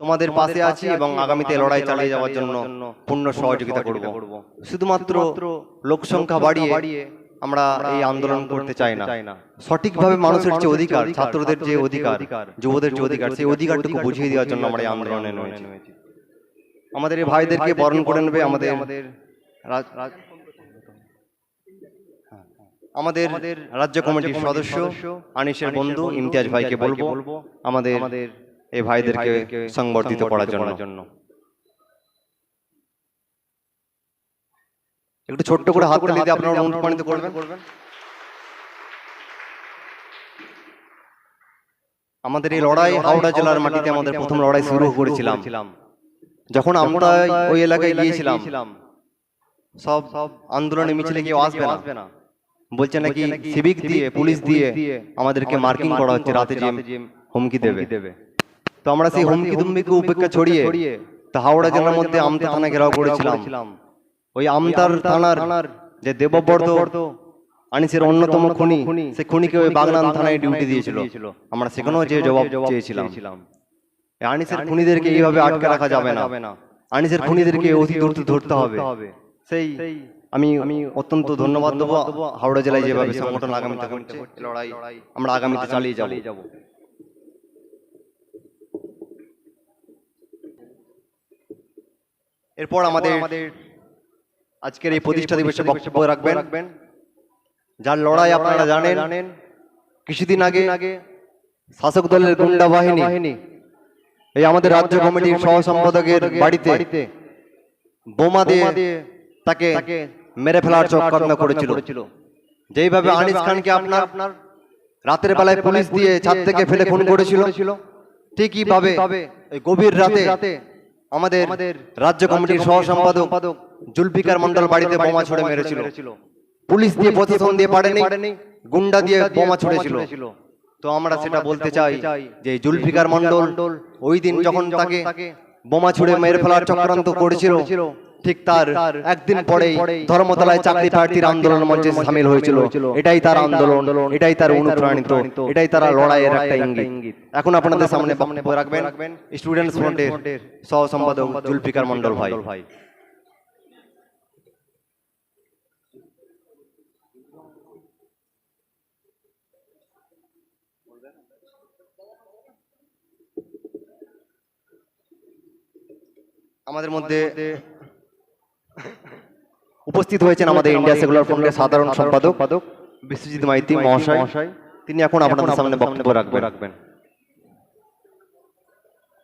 তোমাদের পাশে আছি এবং আগামীতে লড়াই চালিয়ে যাওয়ার জন্য পূর্ণ সহযোগিতা করব। শুধুমাত্র লোক সংখ্যা বাড়িয়ে আমরা এই আন্দোলন করতে চাই না। সঠিকভাবে মানুষের যে অধিকার ছাত্রদের যে অধিকার যুবদের যে অধিকার সেই অধিকারটুকু বুঝিয়ে দেওয়ার জন্য আমরা এই আন্দোলনে নয়েছি আমাদের এই ভাইদেরকে বরণ করে নেবে আমাদের আমাদের রাজ্য কমিটির সদস্য আনিসের বন্ধু ইমতিয়াজ ভাইকে বলব। আমাদের এই ভাইদেরকে সংবর্ধিত করার জন্য। একটু ছোট্ট করে হাত তালি দিয়ে আপনারা অনুপ্রাণিত করবেন। আমাদের এই লড়াই হাওড়া জেলার মাটিতে আমাদের প্রথম লড়াই শুরু করেছিলাম। যখন আমরা ওই এলাকায় গিয়েছিলাম সব সব আন্দোলনে মিছিলে কেউ আসবে না। বলছে নাকি সিভিক দিয়ে পুলিশ দিয়ে আমাদেরকে মার্কিং করা হচ্ছে রাতে হুমকি দেবে। তো আমরা সেই হুমকি দুমকিকে উপেক্ষা ছড়িয়ে তো হাওড়া জেলার মধ্যে আমতা থানা ঘেরাও করেছিলাম। ওই আমতার থানার যে দেবব্রত আনিসের অন্যতম খুনি সে খুনিকে ওই বাগনান থানায় ডিউটি দিয়েছিল। আমরা সেখানেও যে জবাব চেয়েছিলাম। আনিসের খুনিদেরকে এইভাবে আটকে রাখা যাবে না। আনিসের খুনিদেরকে অতি দ্রুত ধরতে হবে। সেই আমি আমি অত্যন্ত ধন্যবাদ দেবো। হাওড়া জেলায় যেভাবে সংগঠন আগামীতে লড়াই আমরা আগামীতে চালিয়ে যাব। এরপর আমাদের আমাদের আজকের এই প্রতিষ্ঠা দিবসে বক্তব্য রাখবেন। রাখবেন। যার লড়াই আপনারা জানেন জানেন কিছুদিন আগে আগে শাসক দলের গুন্ডা বাহিনী এই আমাদের রাজ্য কমিটির সহ সম্পাদকের বাড়িতে বোমা দিয়ে তাকে মেরে ফেলার চক্রান্ত করেছিল। যেইভাবে আনিস খানকে আপনার আপনার রাতের বেলায় পুলিশ দিয়ে ছাদ থেকে ফেলে খুন করেছিল। ঠিকই ভাবে গভীর রাতে। আমাদের রাজ্য কমিটির সহ সম্পাদক জুলফিকার মন্ডল বাড়িতে বোমা ছড়ে মেরেছিল। পুলিশ দিয়ে প্রশাসন দিয়ে পারেনি গুন্ডা দিয়ে বোমা ছড়েছিল। তো আমরা সেটা বলতে চাই যে জুলফিকার মন্ডল ওই দিন যখন তাকে বোমা ছুড়ে মেরে ফেলার চক্রান্ত করেছিল ঠিক তার একদিন পরেই ধর্মতলায় চাকরি প্রার্থীর আন্দোলন মঞ্চে সামিল হয়েছিল। এটাই তার আন্দোলন এটাই তার অনুপ্রাণিত। এটাই তার লড়াইয়ের একটা ইঙ্গিত। এখন আপনাদের সামনে বক্তব্য রাখবেন স্টুডেন্টস ফ্রন্টের সহ সম্পাদক জুলফিকার মন্ডল ভাই। আমাদের মধ্যে উপস্থিত হয়েছেন আমাদের ইন্ডিয়া সেকুলার ফ্রন্টের সাধারণ সম্পাদক বিশ্বজিৎ মাইতি মহাশয়। তিনি এখন আপনাদের সামনে বক্তব্য রাখবেন।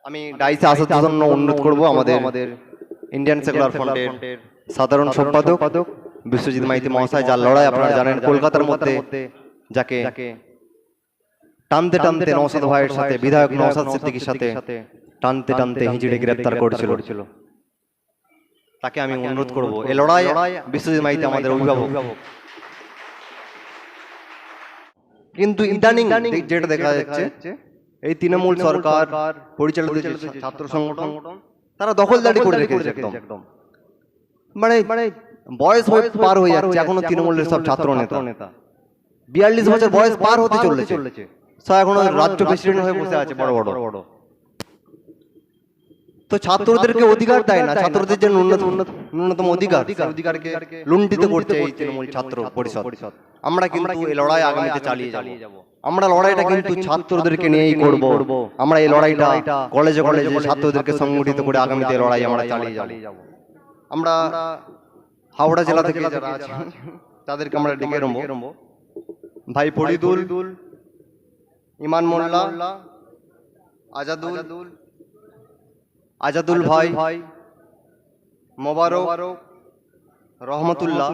আমি ডাইসে আসার জন্য অনুরোধ করব আমাদের আমাদের ইন্ডিয়ান সেকুলার ফ্রন্টের সাধারণ সম্পাদক বিশ্বজিৎ মাইতি মহাশয় যার লড়াই আপনারা জানেন কলকাতার মধ্যে যাকে টানতে টানতে নওশাদ ভাইয়ের সাথে বিধায়ক নওশাদ সিদ্দিকীর সাথে টানতে টানতে হিজড়ে গ্রেপ্তার করেছিল। তাকে আমি অনুরোধ করব। এই লড়াই বিশ্বজিৎ মাইতি আমাদের অভিভাবক। কিন্তু ইদানিং যেটা দেখা যাচ্ছে এই তৃণমূল সরকার পরিচালিত ছাত্র সংগঠন তারা দখলদারি করে রেখেছে একদম। মানে মানে বয়স পার হয়ে যাচ্ছে এখনও তৃণমূলের সব ছাত্র নেতা। বিয়াল্লিশ বছর বয়স পার হতে চলেছে। এখনও রাজ্য প্রেসিডেন্ট হয়ে বসে আছে বড়। বড় বড়। তো ছাত্রদেরকে অধিকার দেয় না ছাত্রদের যে ন্যূনতম অধিকার অধিকারকে লুণ্ঠিত করছে এই তৃণমূল ছাত্র পরিষদ। আমরা কিন্তু এই লড়াই আগামীতে চালিয়ে যাব। আমরা লড়াইটা কিন্তু ছাত্রদেরকে নিয়েই করব। আমরা এই লড়াইটা কলেজে কলেজে ছাত্রদেরকে সংগঠিত করে আগামীতে লড়াই আমরা চালিয়ে যাব। আমরা হাওড়া জেলা থেকে যারা তাদেরকে আমরা ডেকে নেব। ভাই ফরিদুল ইমান মোল্লা আজাদুল আজাদুল ভাই ভাই মোবারক রহমতুল্লাহ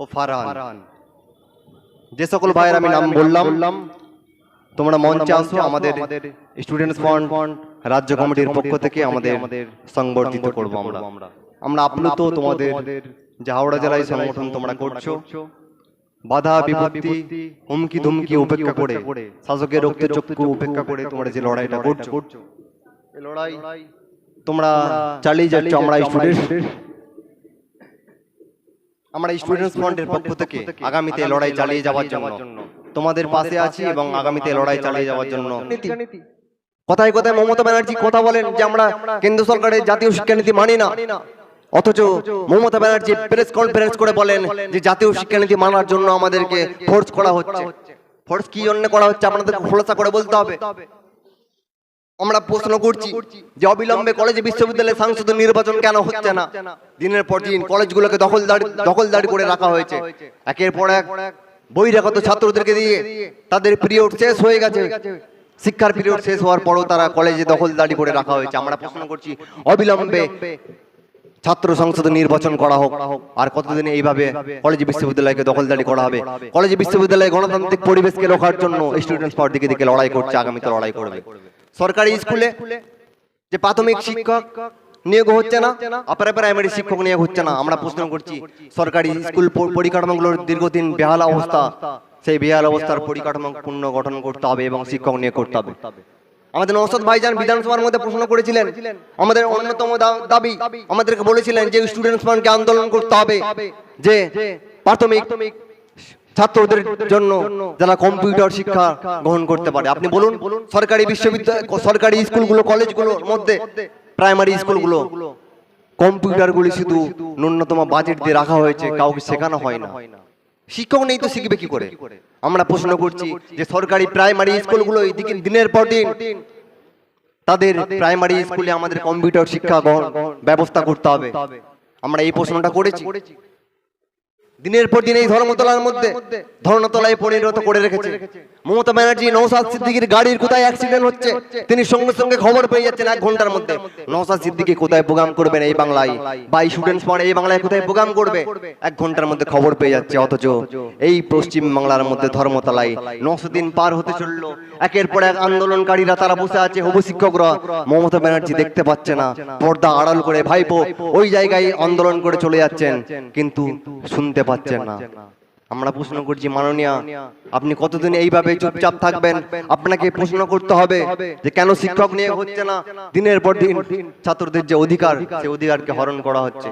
ও ফারহান। যে সকল ভাইয়ের আমি নাম বললাম তোমরা মঞ্চে আসো আমাদের স্টুডেন্টস ফ্রন্ট রাজ্য কমিটির পক্ষ থেকে আমাদের সংবর্ধিত করব আমরা। আমরা। আপ্লুত তোমাদের যে হাওড়া জেলায় সংগঠন তোমরা করছ বাধা বিপত্তি হুমকি ধুমকি উপেক্ষা করে শাসকের রক্ত চক্ষু উপেক্ষা করে তোমরা যে লড়াইটা করছ। এই লড়াই তোমরা চালিয়ে যাচ্ছ আমরা স্টুডেন্ট আমরা স্টুডেন্টস ফ্রন্টের পক্ষ থেকে আগামীতে লড়াই চালিয়ে যাওয়ার জন্য। তোমাদের পাশে আছি এবং আগামীতে লড়াই চালিয়ে যাওয়ার জন্য। কথায় কথায় মমতা ব্যানার্জি কথা বলেন যে আমরা কেন্দ্র সরকারের জাতীয় শিক্ষানীতি মানি না। অথচ মমতা ব্যানার্জি প্রেস কনফারেন্স করে বলেন যে জাতীয় শিক্ষানীতি মানার জন্য আমাদেরকে ফোর্স করা হচ্ছে। ফোর্স কি জন্য করা হচ্ছে? আপনাদের খোলাসা করে বলতে হবে। আমরা প্রশ্ন করছি যে অবিলম্বে কলেজে বিশ্ববিদ্যালয়ে সাংসদ নির্বাচন কেন হচ্ছে না? দিনের পর দিন কলেজগুলোকে দখলদারি দখলদারি করে রাখা হয়েছে। একের পর এক বহিরাগত ছাত্রদেরকে দিয়ে তাদের পিরিয়ড শেষ হয়ে গেছে। শিক্ষার পিরিয়ড শেষ হওয়ার পরও তারা কলেজে দখলদারি করে রাখা হয়েছে। আমরা প্রশ্ন করছি অবিলম্বে ছাত্র সংসদ নির্বাচন করা হোক আর কতদিন এইভাবে কলেজ বিশ্ববিদ্যালয়কে দখলদারি করা হবে? কলেজ বিশ্ববিদ্যালয়ে গণতান্ত্রিক পরিবেশকে রক্ষার জন্য স্টুডেন্টস পাওয়ার দিকে দিকে লড়াই করছে আগামীতে লড়াই করবে। সরকারি স্কুলে যে প্রাথমিক শিক্ষক নিয়োগ হচ্ছে না আপারে প্রাইমারি শিক্ষক নিয়োগ হচ্ছে না। আমরা প্রশ্ন করছি সরকারি স্কুল পরিকাঠামোগুলোর দীর্ঘদিন বেহাল অবস্থা। সেই বেহাল অবস্থার পরিকাঠামো পূর্ণ গঠন করতে হবে এবং শিক্ষক নিয়োগ করতে হবে। আমাদের নৌসদ ভাইজান বিধানসভার মধ্যে প্রশ্ন করেছিলেন। আমাদের অন্যতম দাবি আমাদেরকে বলেছিলেন যে স্টুডেন্টস ফান্ডকে আন্দোলন করতে হবে যে প্রাথমিক ছাত্রদের জন্য যারা কম্পিউটার শিক্ষা গ্রহণ করতে পারে। আপনি বলুন সরকারি বিশ্ববিদ্যালয় সরকারি স্কুলগুলো কলেজগুলোর মধ্যে প্রাইমারি স্কুলগুলো। কম্পিউটারগুলি শুধু ন্যূনতম বাজেট দিয়ে রাখা হয়েছে কাউকে শেখানো হয় না। শিক্ষক নেই তো শিখবে কি করে? আমরা প্রশ্ন করছি যে সরকারি প্রাইমারি স্কুলগুলো দিনের পর দিন তাদের প্রাইমারি স্কুলে আমাদের কম্পিউটার শিক্ষা গ্রহণ ব্যবস্থা করতে হবে। আমরা এই প্রশ্নটা করেছি। দিনের পর দিন এই ধর্মতলার মধ্যে ধর্মতলায় পরিণত করে রেখেছে। মমতা ব্যানার্জি নৌসাদ সিদ্দিকির গাড়ির কোথায় অ্যাক্সিডেন্ট হচ্ছে, তিনি সঙ্গে সঙ্গে খবর পেয়ে যাচ্ছেন এক ঘণ্টার মধ্যে। নৌসাদ সিদ্দিকি কোথায় প্রোগ্রাম করবেন এই বাংলায়? বা স্টুডেন্টস পড়ে এই বাংলায় কোথায় প্রোগ্রাম করবে? এক ঘণ্টার মধ্যে খবর পেয়ে যাচ্ছে, অথচ এই পশ্চিম বাংলার মধ্যে ধর্মতলায় নশো দিন পার হতে চলল। একের পর এক আন্দোলনকারীরা তারা বসে আছে হবু শিক্ষকরা। মমতা ব্যানার্জি দেখতে পাচ্ছে না, পর্দা আড়াল করে ভাইপো ওই জায়গায় আন্দোলন করে চলে যাচ্ছেন। কিন্তু শুনতে পাচ্ছেন না। আমরা প্রশ্ন করছি মাননীয়া আপনি কতদিন এইভাবে চুপচাপ থাকবেন? আপনাকে প্রশ্ন করতে হবে যে কেন শিক্ষক নিয়ে হচ্ছে না? দিনের পর দিন ছাত্রদের যে অধিকার সেই অধিকারকে হরণ করা হচ্ছে।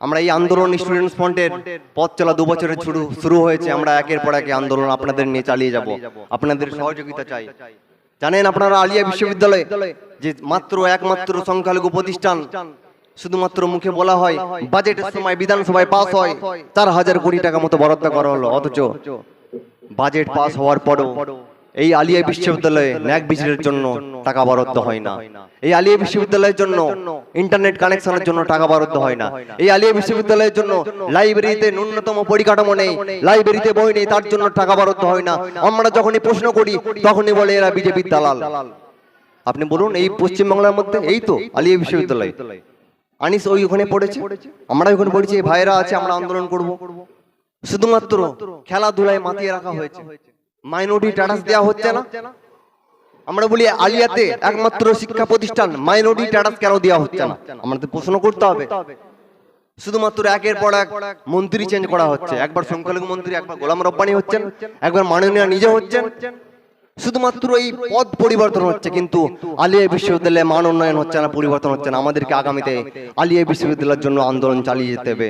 আমরা এই আন্দোলন স্টুডেন্টস ফ্রন্টের পথ চলা দু বছরের শুরু শুরু হয়েছে। আমরা একের পর এক আন্দোলন আপনাদের নিয়ে চালিয়ে যাব। আপনাদের সহযোগিতা চাই। জানেন আপনারা আলিয়া বিশ্ববিদ্যালয় যে মাত্র একমাত্র সংখ্যালঘু প্রতিষ্ঠান শুধুমাত্র মুখে বলা হয় বাজেটের সময় বিধানসভায় পাস হয় চার হাজার কোটি টাকা মতো বরাদ্দ করা হলো অথচ বাজেট পাস হওয়ার পরও এই আলিয়া বিশ্ববিদ্যালয়ে ন্যাক বিজিটের জন্য টাকা বরাদ্দ হয় না। এই আলিয়া বিশ্ববিদ্যালয়ের জন্য ইন্টারনেট কানেকশনের জন্য টাকা বরাদ্দ হয় না। এই আলিয়া বিশ্ববিদ্যালয়ের জন্য লাইব্রেরিতে ন্যূনতম পরিকাঠামো নেই লাইব্রেরিতে বই নেই তার জন্য টাকা বরাদ্দ হয় না। আমরা যখনই প্রশ্ন করি তখনই বলে এরা বিজেপির দালাল। আপনি বলুন এই পশ্চিমবাংলার মধ্যে এই তো আলিয়া বিশ্ববিদ্যালয়। আনিস ওই ওখানে পড়েছে? আমরা ওখানে পড়েছি ভাইরা আছে, আমরা আন্দোলন করব। শুধুমাত্র খেলাধুলায় মাতিয়ে রাখা হয়েছে। মাইনরিটি স্ট্যাটাস দেওয়া হচ্ছে না। আমরা বলি, আলিয়াতে একমাত্র শিক্ষা প্রতিষ্ঠান, মাইনরিটি স্ট্যাটাস কেন দেওয়া হচ্ছে না? আমাদের প্রশ্ন করতে হবে। শুধুমাত্র একের পর এক মন্ত্রী চেঞ্জ করা হচ্ছে। একবার সংখ্যালঘু মন্ত্রী, একবার গোলাম রব্বানি হচ্ছেন, একবার মাননীয় নিজে হচ্ছেন। শুধুমাত্র এই পদ পরিবর্তন হচ্ছে, কিন্তু আলিয়া বিশ্ববিদ্যালয়ে মান উন্নয়ন হচ্ছে না, পরিবর্তন হচ্ছে না। আমাদেরকে আগামীতে আলিয়া বিশ্ববিদ্যালয়ের জন্য আন্দোলন চালিয়ে যেতে হবে।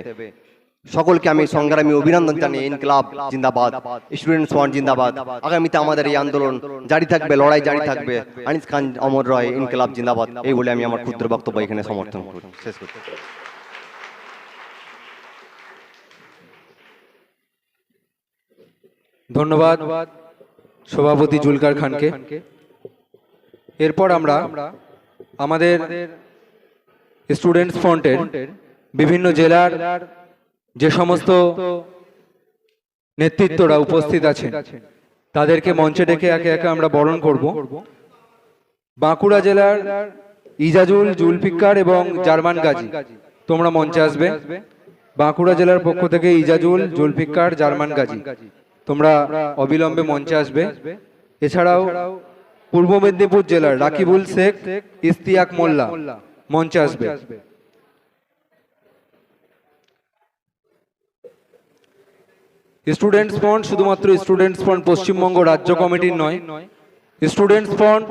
সকলকে আমি সংগ্রামী অভিনন্দন জানিয়ে ইনকলাব জিন্দাবাদ, স্টুডেন্টস ফ্রন্ট জিন্দাবাদ। আগামীতে আমাদের এই আন্দোলন জারি থাকবে, লড়াই জারি থাকবে। আনিস খান অমর রয়, ইনকলাব জিন্দাবাদ। এই বলে আমি আমার ক্ষুদ্র বক্তব্য এখানে সমর্থন করি শেষ করতে ধন্যবাদ। সভাপতি জুলকার খানকে। এরপর আমরা আমাদের স্টুডেন্টস ফ্রন্টের বিভিন্ন জেলার যে সমস্ত নেতৃত্বরা উপস্থিত আছেন, তাদেরকে মঞ্চে ডেকে একে একে আমরা বরণ করব। বাঁকুড়া জেলার ইজাজুল জুলফিকার এবং জার্মান গাজী, তোমরা মঞ্চে আসবে। বাঁকুড়া জেলার পক্ষ থেকে ইজাজুল জুলফিকার জার্মান গাজী। তোমরা অবিলম্বে মঞ্চে আসবে। এছাড়াও পূর্ব মেদিনীপুর জেলার রাকিবুল শেখ ইস্তিয়াক মোল্লা মঞ্চে আসবে। স্টুডেন্টস ফ্রন্ট শুধুমাত্র স্টুডেন্টস ফ্রন্ট পশ্চিমবঙ্গ রাজ্য কমিটির নয় স্টুডেন্টস ফ্রন্ট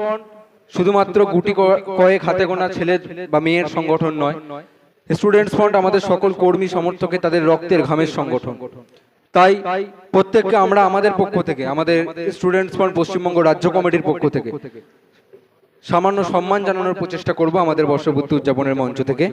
শুধুমাত্র গুটি কয়েক হাতে গোনা ছেলে বা মেয়ের সংগঠন নয় স্টুডেন্টস ফ্রন্ট আমাদের সকল কর্মী সমর্থকে তাদের রক্তের ঘামের সংগঠন। তাই প্রত্যেককে আমরা আমাদের পক্ষ থেকে, আমাদের স্টুডেন্টস ফ্রন্ট পশ্চিমবঙ্গ রাজ্য কমিটির পক্ষ থেকে, সামান্য সম্মান জানানোর প্রচেষ্টা করব আমাদের বর্ষপূর্তি উদযাপনের মঞ্চ থেকে।